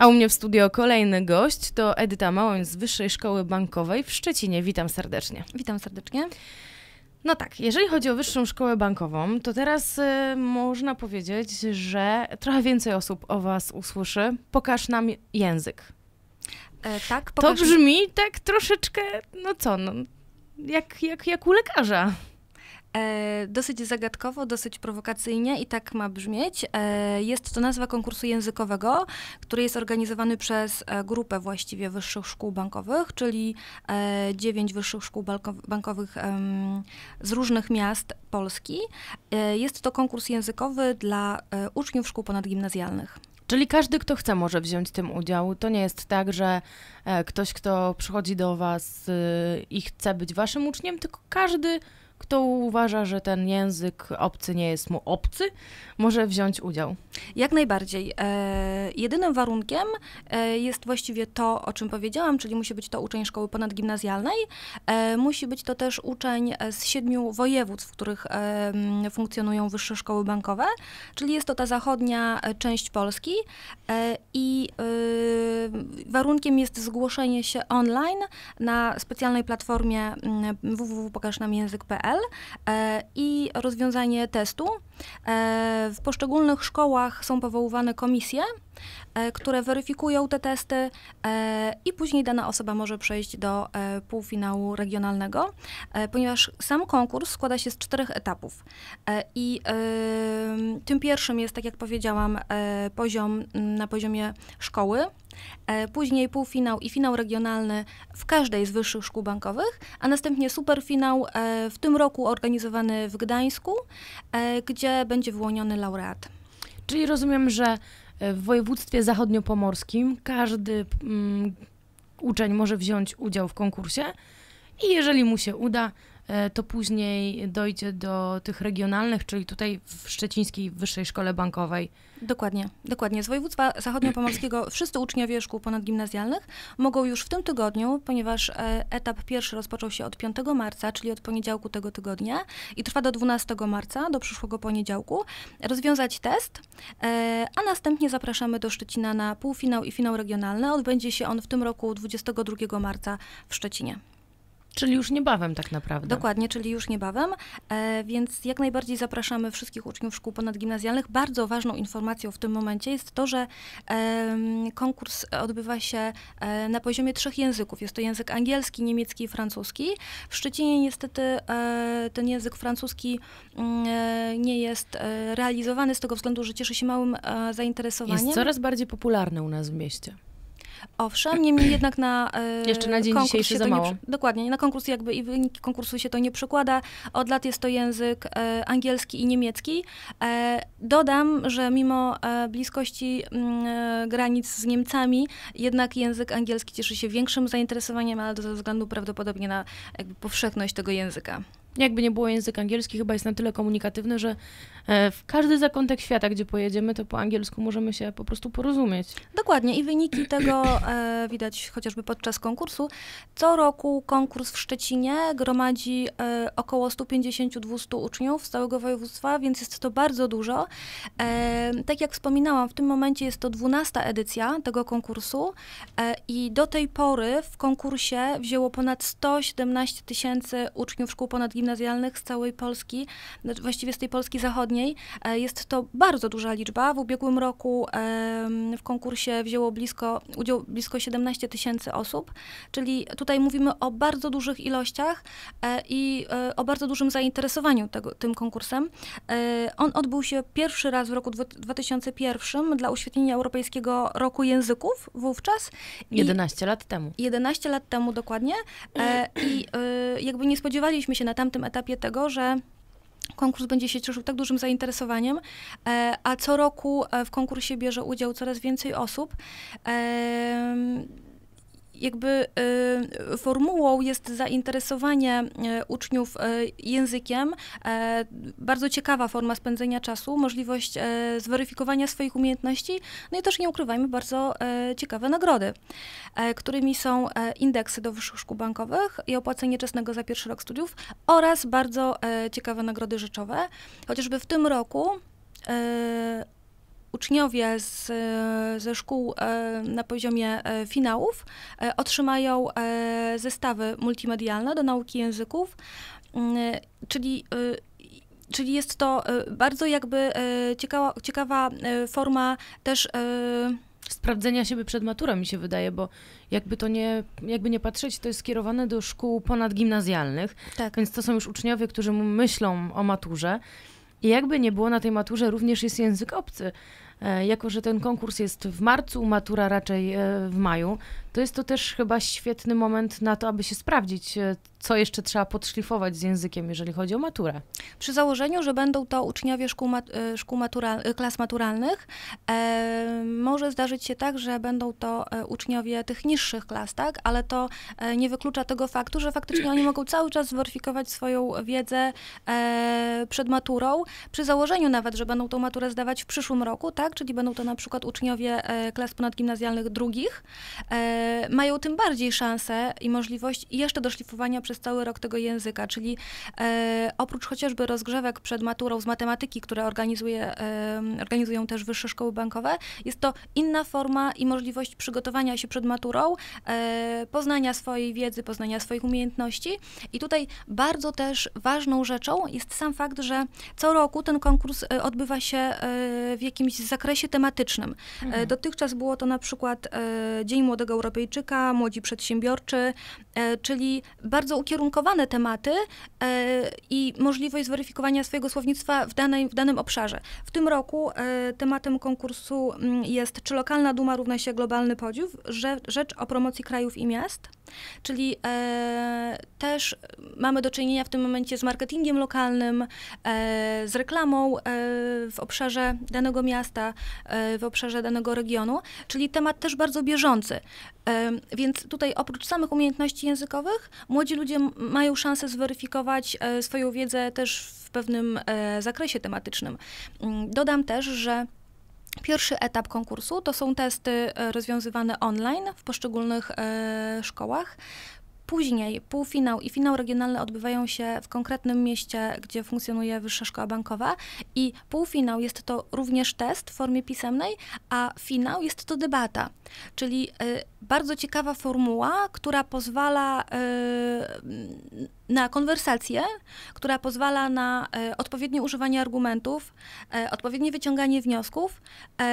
A u mnie w studio kolejny gość to Edyta Małoń z Wyższej Szkoły Bankowej w Szczecinie. Witam serdecznie. Witam serdecznie. No tak, jeżeli chodzi o Wyższą Szkołę Bankową, to teraz y, można powiedzieć, że trochę więcej osób o Was usłyszy. Pokaż nam język. E, tak, To brzmi tak troszeczkę, no co, no, jak, jak, jak u lekarza. E, dosyć zagadkowo, dosyć prowokacyjnie i tak ma brzmieć. E, jest to nazwa konkursu językowego, który jest organizowany przez e, grupę właściwie wyższych szkół bankowych, czyli e, dziewięć wyższych szkół bankow- bankowych z różnych miast Polski. E, jest to konkurs językowy dla e, uczniów szkół ponadgimnazjalnych. Czyli każdy, kto chce, może wziąć w tym udział. To nie jest tak, że ktoś, kto przychodzi do Was i chce być Waszym uczniem, tylko każdy, kto uważa, że ten język obcy nie jest mu obcy, może wziąć udział. Jak najbardziej. E, jedynym warunkiem e, jest właściwie to, o czym powiedziałam, czyli musi być to uczeń szkoły ponadgimnazjalnej. E, musi być to też uczeń z siedmiu województw, w których e, funkcjonują wyższe szkoły bankowe, czyli jest to ta zachodnia e, część Polski e, i warunkiem jest zgłoszenie się online na specjalnej platformie www.pokażnamjęzyk.pl e, i rozwiązanie testu. E, W poszczególnych szkołach są powoływane komisje, e, które weryfikują te testy i później dana osoba może przejść do półfinału regionalnego, ponieważ sam konkurs składa się z czterech etapów. I tym pierwszym jest, tak jak powiedziałam, poziom na poziomie szkoły, później półfinał i finał regionalny w każdej z wyższych szkół bankowych, a następnie superfinał e, w tym roku organizowany w Gdańsku, e, gdzie będzie wyłoniony laureat. Czyli rozumiem, że e, w województwie zachodniopomorskim każdy mm, uczeń może wziąć udział w konkursie i jeżeli mu się uda, e, to później dojdzie do tych regionalnych, czyli tutaj w Szczecińskiej Wyższej Szkole Bankowej. Dokładnie, dokładnie. Z województwa zachodniopomorskiego wszyscy uczniowie szkół ponadgimnazjalnych mogą już w tym tygodniu, ponieważ e, etap pierwszy rozpoczął się od 5 marca, czyli od poniedziałku tego tygodnia i trwa do 12 marca, do przyszłego poniedziałku, rozwiązać test, e, a następnie zapraszamy do Szczecina na półfinał i finał regionalny. Odbędzie się on w tym roku 22 marca w Szczecinie. Czyli już niebawem tak naprawdę. Dokładnie, czyli już niebawem, e, więc jak najbardziej zapraszamy wszystkich uczniów szkół ponadgimnazjalnych. Bardzo ważną informacją w tym momencie jest to, że em, konkurs odbywa się e, na poziomie trzech języków. Jest to język angielski, niemiecki i francuski. W Szczecinie niestety e, ten język francuski mm, e, nie jest e, realizowany z tego względu, że cieszy się małym e, zainteresowaniem. Jest coraz bardziej popularny u nas w mieście. Owszem, niemniej jednak na e, Jeszcze na dzień dzisiejszy się za nie mało. przy- dokładnie, na konkurs jakby i wyniki konkursu się to nie przekłada. Od lat jest to język e, angielski i niemiecki. E, dodam, że mimo e, bliskości e, granic z Niemcami, jednak język angielski cieszy się większym zainteresowaniem, ale to ze względu prawdopodobnie na jakby powszechność tego języka. Jakby nie było język angielski, chyba jest na tyle komunikatywny, że e, w każdy zakątek świata, gdzie pojedziemy, to po angielsku możemy się po prostu porozumieć. Dokładnie i wyniki tego e, widać chociażby podczas konkursu. Co roku konkurs w Szczecinie gromadzi e, około 150-200 uczniów z całego województwa, więc jest to bardzo dużo. E, tak jak wspominałam, w tym momencie jest to 12 edycja tego konkursu e, i do tej pory w konkursie wzięło ponad 117 tysięcy uczniów szkół ponadgimnazjalnych z całej Polski, znaczy właściwie z tej Polski zachodniej. E, Jest to bardzo duża liczba. W ubiegłym roku w konkursie wzięło blisko, udział blisko 17 tysięcy osób, czyli tutaj mówimy o bardzo dużych ilościach e, i e, o bardzo dużym zainteresowaniu tego, tym konkursem. On odbył się pierwszy raz w roku dwu- 2001 dla uświetnienia Europejskiego Roku Języków wówczas. I- 11 lat temu. 11 lat temu dokładnie. I jakby nie spodziewaliśmy się na tamtym etapie tego, że konkurs będzie się cieszył tak dużym zainteresowaniem, e, a co roku e, w konkursie bierze udział coraz więcej osób. Jakby y, formułą jest zainteresowanie y, uczniów y, językiem, e, bardzo ciekawa forma spędzenia czasu, możliwość e, zweryfikowania swoich umiejętności, no i też nie ukrywajmy, bardzo e, ciekawe nagrody, którymi są indeksy do wyższych szkół bankowych i opłacenie czesnego za pierwszy rok studiów oraz bardzo ciekawe nagrody rzeczowe. Chociażby w tym roku uczniowie z, ze szkół na poziomie finałów otrzymają zestawy multimedialne do nauki języków, mm, czyli Czyli jest to bardzo jakby ciekawa, ciekawa forma też sprawdzenia siebie przed maturą, mi się wydaje, bo jakby to nie, jakby nie patrzeć, to jest skierowane do szkół ponadgimnazjalnych, tak. więc to są już uczniowie, którzy myślą o maturze. I jakby nie było na tej maturze, również jest język obcy. E, jako, że ten konkurs jest w marcu, matura raczej e, w maju, to jest to też chyba świetny moment na to, aby się sprawdzić, e, co jeszcze trzeba podszlifować z językiem, jeżeli chodzi o maturę. Przy założeniu, że będą to uczniowie szkół, mat szkół matura klas maturalnych, e, może zdarzyć się tak, że będą to uczniowie tych niższych klas, tak? Ale to e, nie wyklucza tego faktu, że faktycznie oni mogą cały czas zweryfikować swoją wiedzę e, przed maturą, przy założeniu nawet, że będą tą maturę zdawać w przyszłym roku, tak? Czyli będą to na przykład uczniowie klas ponadgimnazjalnych drugich E, mają tym bardziej szansę i możliwość jeszcze doszlifowania przez cały rok tego języka, czyli e, oprócz chociażby rozgrzewek przed maturą z matematyki, które organizuje, e, organizują też wyższe szkoły bankowe, jest to inna forma i możliwość przygotowania się przed maturą, poznania swojej wiedzy, poznania swoich umiejętności. I tutaj bardzo też ważną rzeczą jest sam fakt, że co roku ten konkurs odbywa się w jakimś zakresie tematycznym. Mhm. Dotychczas było to na przykład Dzień Młodego Europejczyka, Europejczyka, młodzi przedsiębiorczy, e, czyli bardzo ukierunkowane tematy e, i możliwość zweryfikowania swojego słownictwa w, danej, w danym obszarze. W tym roku e, tematem konkursu mm, jest czy lokalna duma równa się globalny podziw, rzecz o promocji krajów i miast, czyli też mamy do czynienia w tym momencie z marketingiem lokalnym, z reklamą w obszarze danego miasta, w obszarze danego regionu, czyli temat też bardzo bieżący. Więc tutaj oprócz samych umiejętności językowych, młodzi ludzie mają szansę zweryfikować e, swoją wiedzę też w pewnym e, zakresie tematycznym. Mm, dodam też, że Pierwszy etap konkursu to są testy e, rozwiązywane online w poszczególnych szkołach. Później półfinał i finał regionalny odbywają się w konkretnym mieście, gdzie funkcjonuje Wyższa Szkoła Bankowa i półfinał jest to również test w formie pisemnej, a finał jest to debata, czyli y, bardzo ciekawa formuła, która pozwala y, na konwersację, która pozwala na y, odpowiednie używanie argumentów, y, odpowiednie wyciąganie wniosków y,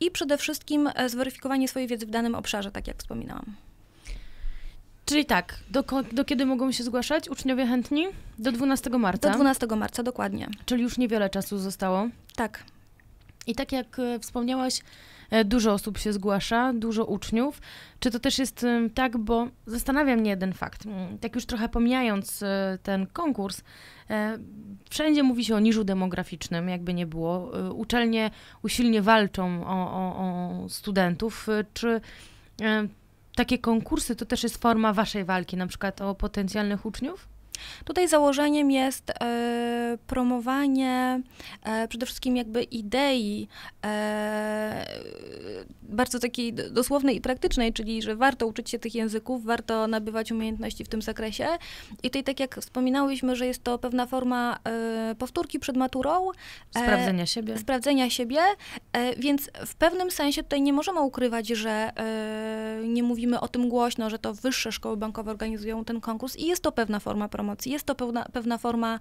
i przede wszystkim zweryfikowanie swojej wiedzy w danym obszarze, tak jak wspominałam. Czyli tak, do, do kiedy mogą się zgłaszać uczniowie chętni? Do 12 marca. Do 12 marca, dokładnie. Czyli już niewiele czasu zostało. Tak. I tak jak e, wspomniałaś, e, dużo osób się zgłasza, dużo uczniów. Czy to też jest tak, bo zastanawia mnie jeden fakt. Mm, tak już trochę pomijając e, ten konkurs, wszędzie mówi się o niżu demograficznym, jakby nie było. Uczelnie usilnie walczą o, o, o studentów. Czy takie konkursy to też jest forma waszej walki, na przykład o potencjalnych uczniów? Tutaj założeniem jest e, promowanie e, przede wszystkim jakby idei e, bardzo takiej dosłownej i praktycznej, czyli że warto uczyć się tych języków, warto nabywać umiejętności w tym zakresie. I tutaj tak jak wspominałyśmy, że jest to pewna forma powtórki przed maturą. Sprawdzenia siebie. Sprawdzenia siebie, więc w pewnym sensie tutaj nie możemy ukrywać, że nie mówimy o tym głośno, że to wyższe szkoły bankowe organizują ten konkurs i jest to pewna forma promocji, jest to pewna, pewna forma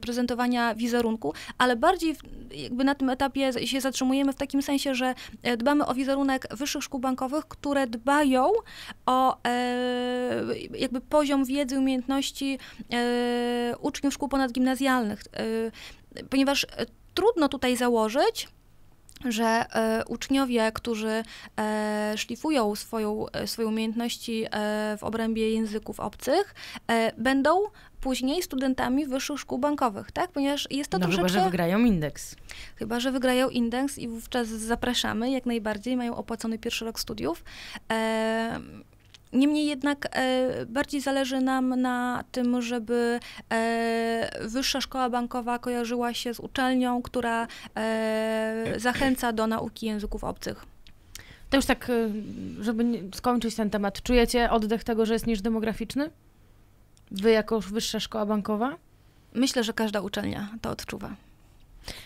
prezentowania wizerunku, ale bardziej jakby na tym etapie się zatrzymujemy w takim sensie, że dbamy o wizerunek wyższych szkół bankowych, które dbają o e, jakby poziom wiedzy, umiejętności e, uczniów szkół ponadgimnazjalnych, e, ponieważ trudno tutaj założyć, że e, uczniowie, którzy e, szlifują swoją, e, swoje umiejętności e, w obrębie języków obcych, e, będą później studentami wyższych szkół bankowych, tak? Ponieważ jest to no, troszeczkę... chyba, że wygrają indeks. Chyba, że wygrają indeks i wówczas zapraszamy, jak najbardziej, mają opłacony pierwszy rok studiów. Niemniej jednak e, bardziej zależy nam na tym, żeby e, wyższa szkoła bankowa kojarzyła się z uczelnią, która e, zachęca do nauki języków obcych. To już tak, e, żeby skończyć ten temat, czujecie oddech tego, że jest niż demograficzny? Wy jako wyższa szkoła bankowa? Myślę, że każda uczelnia to odczuwa.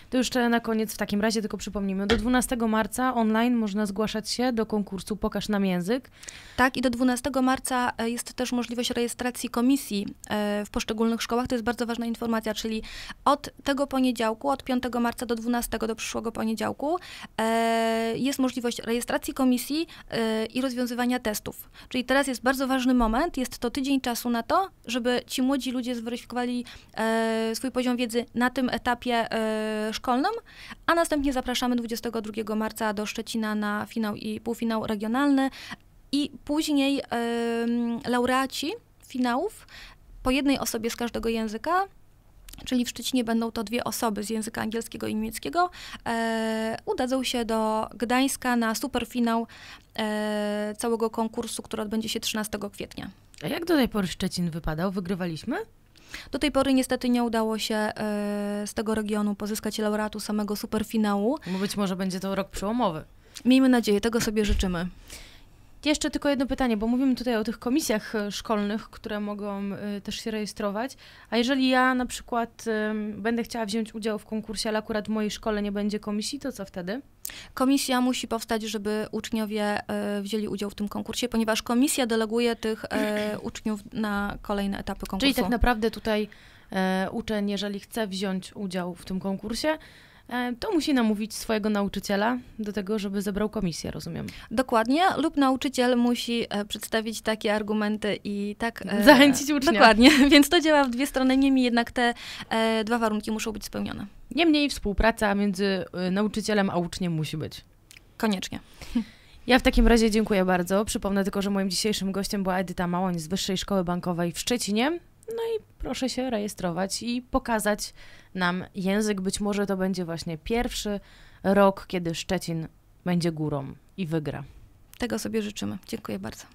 To jeszcze na koniec w takim razie tylko przypomnimy. Do 12 marca online można zgłaszać się do konkursu Pokaż nam język. Tak, i do 12 marca e, jest też możliwość rejestracji komisji e, w poszczególnych szkołach. To jest bardzo ważna informacja, czyli od tego poniedziałku, od 5 marca do 12 do przyszłego poniedziałku e, jest możliwość rejestracji komisji i rozwiązywania testów. Czyli teraz jest bardzo ważny moment, jest to tydzień czasu na to, żeby ci młodzi ludzie zweryfikowali swój poziom wiedzy na tym etapie szkolnym, a następnie zapraszamy 22 marca do Szczecina na finał i półfinał regionalny i później laureaci finałów po jednej osobie z każdego języka czyli w Szczecinie będą to dwie osoby z języka angielskiego i niemieckiego, e, udadzą się do Gdańska na superfinał e, całego konkursu, który odbędzie się 13 kwietnia. A jak do tej pory Szczecin wypadał? Wygrywaliśmy? Do tej pory niestety nie udało się e, z tego regionu pozyskać laureatu samego superfinału. Bo być może będzie to rok przełomowy. Miejmy nadzieję, tego sobie życzymy. Jeszcze tylko jedno pytanie, bo mówimy tutaj o tych komisjach e, szkolnych, które mogą y, też się rejestrować. A jeżeli ja na przykład będę chciała wziąć udział w konkursie, ale akurat w mojej szkole nie będzie komisji, to co wtedy? Komisja musi powstać, żeby uczniowie y, wzięli udział w tym konkursie, ponieważ komisja deleguje tych uczniów na kolejne etapy konkursu. Czyli tak naprawdę tutaj uczeń, jeżeli chce wziąć udział w tym konkursie, E, to musi namówić swojego nauczyciela do tego, żeby zebrał komisję, rozumiem. Dokładnie, lub nauczyciel musi e, przedstawić takie argumenty i tak... E, Zachęcić ucznia. Dokładnie, więc to działa w dwie strony, niemniej jednak te dwa warunki muszą być spełnione. Niemniej współpraca między nauczycielem a uczniem musi być. Koniecznie. Ja w takim razie dziękuję bardzo. Przypomnę tylko, że moim dzisiejszym gościem była Edyta Małoń z Wyższej Szkoły Bankowej w Szczecinie. No i proszę się rejestrować i pokazać nam język. Być może to będzie właśnie pierwszy rok, kiedy Szczecin będzie górą i wygra. Tego sobie życzymy. Dziękuję bardzo.